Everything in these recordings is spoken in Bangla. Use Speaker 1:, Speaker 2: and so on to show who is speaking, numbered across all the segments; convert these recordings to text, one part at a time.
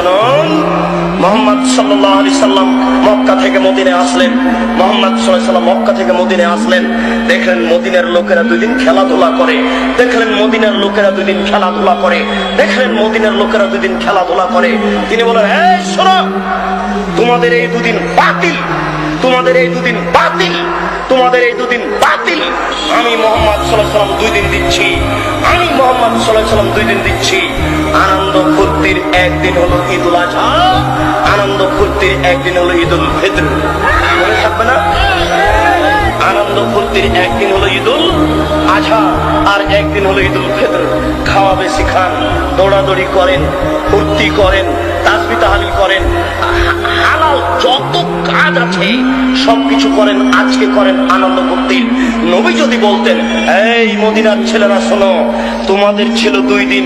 Speaker 1: শুনুন মোহাম্মদ সাল্লাহ সাল্লাম মক্কা থেকে মদিনে আসলেন। মোহাম্মদ সাল্লাম মক্কা থেকে মদিনে আসলেন। দেখলেন মদিনের লোকেরা দুই দিন খেলাধুলা করে। দেখলেন মদিনের লোকেরা দুই দিন খেলাধুলা করে। দেখলেন মদিনের লোকেরা দুই দিন খেলাধুলা করে। তিনি বলেন এই শোনো, তোমাদের এই দুদিন বাতিল। তোমাদের এই দুদিন বাতিল। তোমাদের এই দুদিন বাতিল। আমি মোহাম্মদ সাল্লাহ সাল্লাম দুই দিন দিচ্ছি। আমি মোহাম্মদ সাল্লাহ সাল্লাম দুই দিন দিচ্ছি। আনন্দ ফুর্তির একদিন হলো ঈদুল আজহা। আনন্দ ফুর্তির একদিন হলো ঈদুল ফিতর। মনে থাকবে না? আনন্দ ফুর্তির একদিন হলো ঈদুল আজহা আর একদিন হলো ঈদুল ফিতর। খাওয়া বেশি খান দৌড়াদৌড়ি করেন, ফুর্তি করেন, তাসবি তাহালিল করেন। হালাল যত কাজ আছে, সবকিছু করেন, আজকে করেন আনন্দ ফুর্তির। নবী যদি বলতেন, এই মদিনার ছেলেরা শোনো তোমাদের ছিল দুই দিন,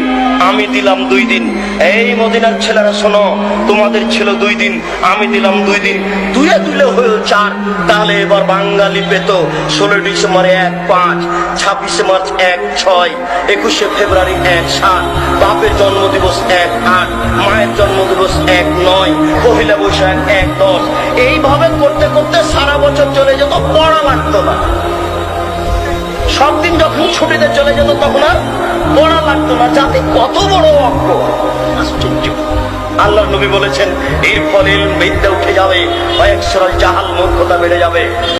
Speaker 1: আমি দিলাম দুই দিন। এই মদিনার ছেলেরা, শোনো, তোমাদের ছিল দুই দিন, আমি দিলাম দুই দিন। দুয়ে দুলে হয়েও চার, তাহলে এবার বাঙালি পেত ষোলো ডিসেম্বর এক পাঁচ, ছাব্বিশে মার্চ এক ছয়, একুশে ফেব্রুয়ারি এক সাত, বাপের জন্মদিবস এক আট, মায়ের জন্মদিবস এক নয়, পহিলা বৈশাখ এক দশ। এইভাবে করতে করতে সারা বছর চলে যেত, পড়া লাগতো না। সব দিন যখন ছুটিতে চলে যেত তখন আর পড়া লাগতো না যাতে কত বড় অঙ্ক আশ্চর্য। আল্লাহ নবী বলেছেন, এর ফলে বিদ্যা উঠে যাবে, কয়েক সরল জাহাল মূর্খতা বেড়ে যাবে।